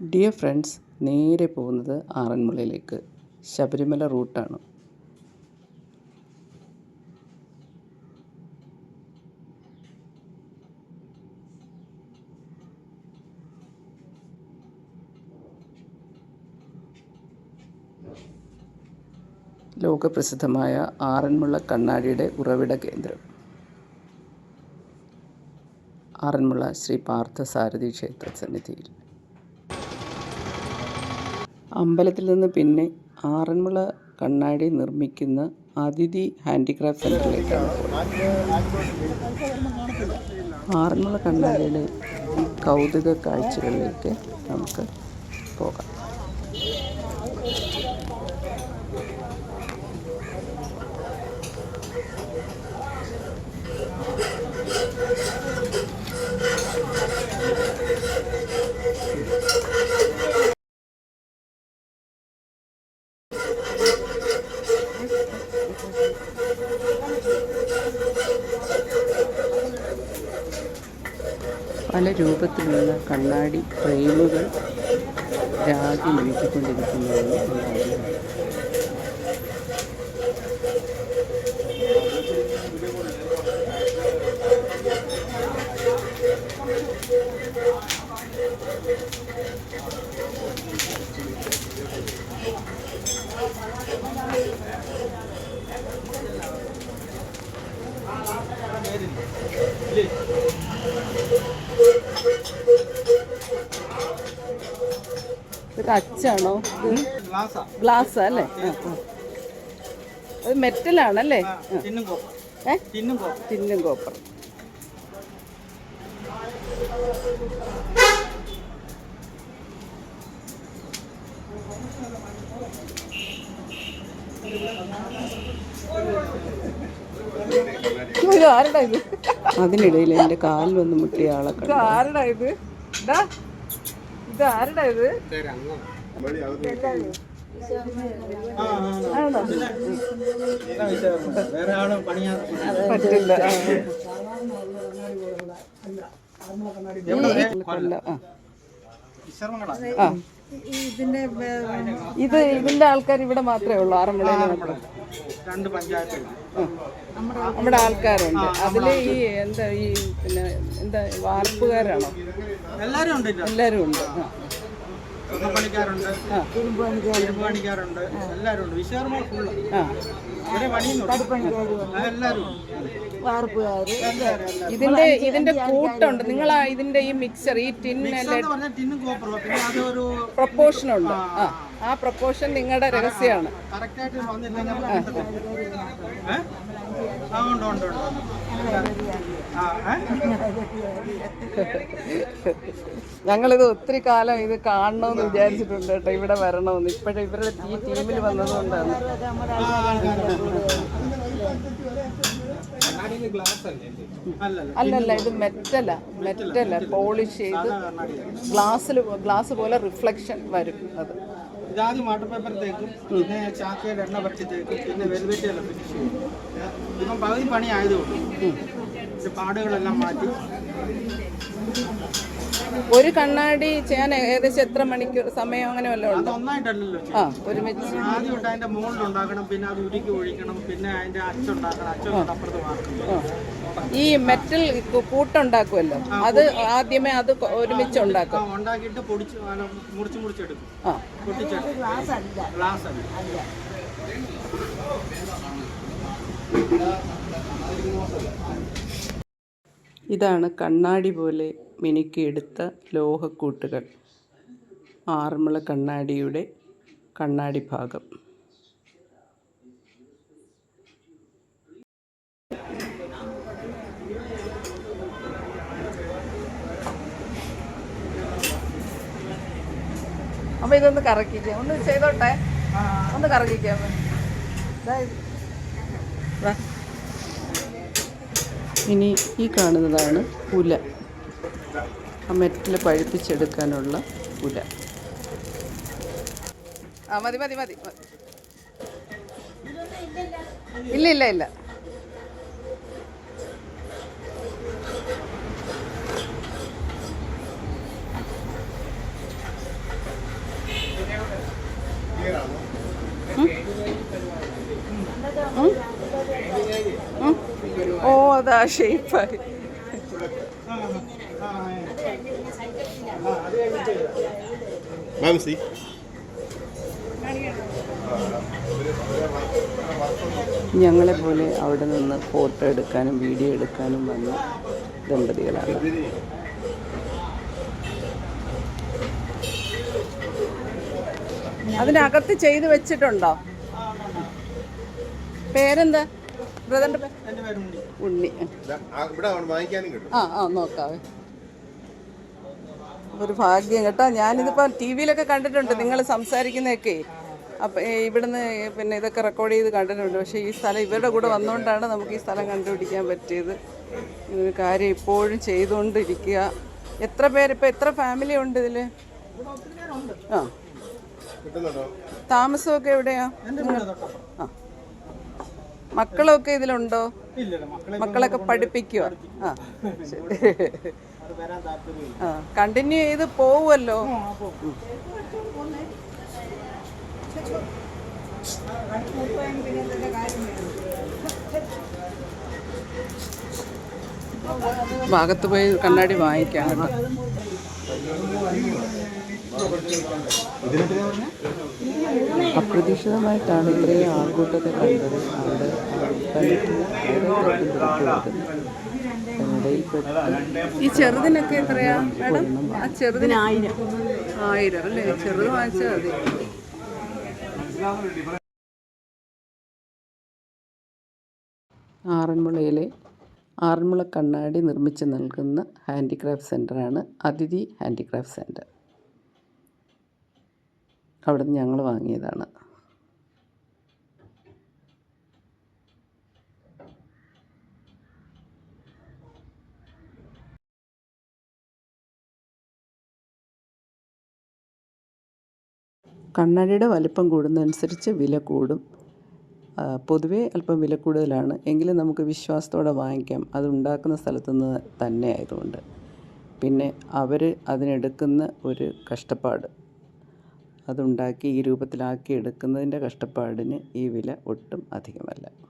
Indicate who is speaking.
Speaker 1: Dear friends നേരെ പോകുന്നത് ആറന്മുളയിലേക്ക്. ശബരിമല റൂട്ടാണ്. ലോകപ്രസിദ്ധമായ ആറന്മുള കണ്ണാടിയുടെ ഉറവിട കേന്ദ്രം. ആറന്മുള ശ്രീ പാർത്ഥസാരഥി ക്ഷേത്ര സന്നിധിയിൽ. അമ്പലത്തിൽ നിന്ന് പിന്നെ ആറന്മുള കണ്ണാടി നിർമ്മിക്കുന്ന അതിഥി ഹാൻഡിക്രാഫ്റ്റ് സെന്ററിലേക്കാണ് ആറന്മുള കണ്ണാടിയുടെ കൗതുക കാഴ്ചകളിലേക്ക് നമുക്ക് പോകാം. പല രൂപത്തിലുള്ള കണ്ണാടി ഫ്രെയിമുകൾ രാഗി ലഭിച്ചുകൊണ്ടിരിക്കുന്നതാണ് ഉണ്ടാകുന്നത് ഇത് അച്ചാണോ?
Speaker 2: ഗ്ലാസ്സാ.
Speaker 1: ഗ്ലാസ് അല്ലേ. അത് മെറ്റലാണല്ലേ?
Speaker 2: തിന്നും കോപ്പർ
Speaker 1: ഇത് ആരുടെ ഇത്? അതിനിടയിൽ എന്റെ കാലിൽ വന്ന് മുട്ടിയ ആളെ
Speaker 3: ഇത് ആരുടെ ഇത്? ഇതാ. ആരുടെ പറ്റില്ല. ആ.
Speaker 1: ഇത് ഇതിന്റെ ആൾക്കാർ ഇവിടെ മാത്രമേ ഉള്ളൂ ആറന്മുള
Speaker 2: രണ്ട് പഞ്ചായത്തുകൾ.
Speaker 1: നമ്മുടെ ആൾക്കാരുണ്ട്. അതിൽ ഈ എന്താ ഈ പിന്നെ എന്താ വാർപ്പുകാരാണോ?
Speaker 2: എല്ലാരും ഉണ്ട്
Speaker 1: എല്ലാരും ഉണ്ട്.
Speaker 2: എല്ലാരും ഉണ്ട്. ഫുള്ള് പണിയുന്നുണ്ട് എല്ലാരും
Speaker 1: ഇതിന്റെ ഇതിന്റെ കൂട്ടുണ്ട്. നിങ്ങൾ ഇതിന്റെ ഈ മിക്സർ ഈ ടിന്നല്ലേ
Speaker 2: എന്ന് പറഞ്ഞാൽ ടിന്നും കോപ്പറും പിന്നെ അതൊരു
Speaker 1: പ്രൊപ്പോർഷൻ ഉണ്ട്. ആ പ്രപ്പോഷൻ നിങ്ങളുടെ രഹസ്യമാണ്? ഞങ്ങളിത് ഒത്തിരി കാലം ഇത് കാണണമെന്ന് വിചാരിച്ചിട്ടുണ്ട് കേട്ടോ ഇവിടെ വരണമെന്ന്. ഇപ്പോഴും ഇവരുടെ ഈ ടീമിൽ വന്നതുകൊണ്ടാണ്.
Speaker 2: അല്ലല്ല.
Speaker 1: അല്ലല്ല ഇത് മെറ്റല. മെറ്റല പോളിഷ് ചെയ്ത് ഗ്ലാസ്സിൽ ഗ്ലാസ് പോലെ റിഫ്ലക്ഷൻ വരും അത്.
Speaker 2: ജാതി വാട്ടർ പേപ്പർ തേക്കും പിന്നെ ചാക്കയിൽ എണ്ണ പറ്റി തേക്കും പിന്നെ വെൽവെറ്റ് ഇപ്പം പകുതി പണി ആയതുകൊണ്ട് ഇത് പാടുകളെല്ലാം മാറ്റി.
Speaker 1: ഒരു കണ്ണാടി ചെയ്യാൻ ഏകദേശം എത്ര മണിക്കൂർ സമയം അങ്ങനെ വല്ലതും
Speaker 2: അത്
Speaker 1: ഉണ്ടോ
Speaker 2: ഒന്നായിട്ടല്ലല്ലോ
Speaker 1: ആ ഒരുമിച്ച്.
Speaker 2: ആദ്യം ഉണ്ട് അതിന്റെ മുകളിൽ ഉണ്ടാക്കണം പിന്നെ അത് ഉരുക്കി ഒഴിക്കണം പിന്നെ അതിന്റെ അച്ചുണ്ടാക്കണം അച്ചുകൊണ്ട് അപ്പുറത്ത് മാറണം
Speaker 1: ആ. ഈ മെറ്റൽ കൂട്ടുണ്ടാക്കുമല്ലോ അത് ആദ്യമേ അത് കൊ- ഒരുമിച്ച് ഉണ്ടാക്കും.
Speaker 2: ആ ഉണ്ടാക്കിയിട്ട് പൊടിച്ച് അല്ല, മുറിച്ച് മുറിച്ചെടുക്കും.
Speaker 1: ആ.
Speaker 2: പൊട്ടിച്ചെടുക്കും ഗ്ലാസ് അല്ല.
Speaker 1: ഇതാണ് കണ്ണാടി പോലെ മിനുക്കിയെടുത്ത ലോഹക്കൂട്ടുകൾ. ആറന്മുള കണ്ണാടിയുടെ കണ്ണാടി ഭാഗം. അപ്പൊ ഇതൊന്ന് കറക്കിക്കാം. ഒന്ന് ചെയ്തോട്ടെ? ഒന്ന് കറക്കിക്കാം ദാ ഇത്. ഇനി ഈ കാണുന്നതാണ് ഉല. ആ മെറ്റിൽ പഴുപ്പിച്ചെടുക്കാനുള്ള ഉല. ആ മതി മതി മതി. ഇല്ല ഇല്ല ഇല്ല. ഷേപ്പായി
Speaker 2: ആ, ആ, ആ, ആ, അത് കഴിഞ്ഞിട്ട്
Speaker 4: മാം സി
Speaker 1: ഞങ്ങളെ പോലെ അവിടെ നിന്ന് ഫോട്ടോ എടുക്കാനും വീഡിയോ എടുക്കാനും വന്ന ദമ്പതികളാണ്. അതിനകത്ത് ചെയ്ത് വെച്ചിട്ടുണ്ടോ? പേരെന്താ? ബ്രദറിന്റെ ഉണ്ണി. ആ ആ നോക്കാവേ ഒരു ഭാഗ്യം കേട്ടോ. ഞാനിതിപ്പോൾ ടി വിയിലൊക്കെ കണ്ടിട്ടുണ്ട്. നിങ്ങൾ സംസാരിക്കുന്നതൊക്കെ. അപ്പം ഇവിടുന്ന് പിന്നെ ഇതൊക്കെ റെക്കോർഡ് ചെയ്ത് കണ്ടിട്ടുണ്ട്. പക്ഷേ ഈ സ്ഥലം ഇവരുടെ കൂടെ വന്നുകൊണ്ടാണ് നമുക്ക് ഈ സ്ഥലം കണ്ടുപിടിക്കാൻ പറ്റിയത്. ഇങ്ങനൊരു കാര്യം ഇപ്പോഴും ചെയ്തുകൊണ്ടിരിക്കുക. എത്ര പേര് ഇപ്പം എത്ര ഫാമിലി ഉണ്ട് ഇതിൽ? ആ. താമസമൊക്കെ എവിടെയാ? ആ. മക്കളൊക്കെ ഇതിലുണ്ടോ? മക്കളൊക്കെ പഠിപ്പിക്കുക ആ ആ കണ്ടിന്യൂ ചെയ്ത് പോവുമല്ലോ ഭാഗത്ത് പോയി കണ്ണാടി വാങ്ങിക്കാം കേട്ടോ. അപ്രതീക്ഷിതമായിട്ടാണ് ഇത്രയും ആൾക്കൂട്ടത്തെ കണ്ടത്. അവിടെ ഈ ചെറുതിനൊക്കെ എത്രയാ മാഡം? ആ ചെറുതിന് ആയിരം ആയിരം അല്ലേ? ചെറുത് വാങ്ങിച്ചാൽ മതി. ആറന്മുളയിലെ ആറന്മുള കണ്ണാടി നിർമ്മിച്ച് നൽകുന്ന ഹാൻഡിക്രാഫ്റ്റ് സെന്ററാണ് അതിഥി ഹാൻഡിക്രാഫ്റ്റ് സെന്റർ അവിടെ നിന്ന് ഞങ്ങൾ വാങ്ങിയതാണ്. കണ്ണാടിയുടെ വലിപ്പം കൂടുന്നതനുസരിച്ച് വില കൂടും. പൊതുവേ അല്പം വില കൂടുതലാണ്. എങ്കിലും നമുക്ക് വിശ്വാസത്തോടെ വാങ്ങിക്കാം. അത് ഉണ്ടാക്കുന്ന സ്ഥലത്തു നിന്ന് തന്നെ ആയതുകൊണ്ട്. പിന്നെ അവർ അതിനെടുക്കുന്ന ഒരു കഷ്ടപ്പാട്. അതുണ്ടാക്കി ഈ രൂപത്തിലാക്കി എടുക്കുന്നതിന്റെ കഷ്ടപ്പാടിന് ഈ വില ഒട്ടും അധികമല്ല.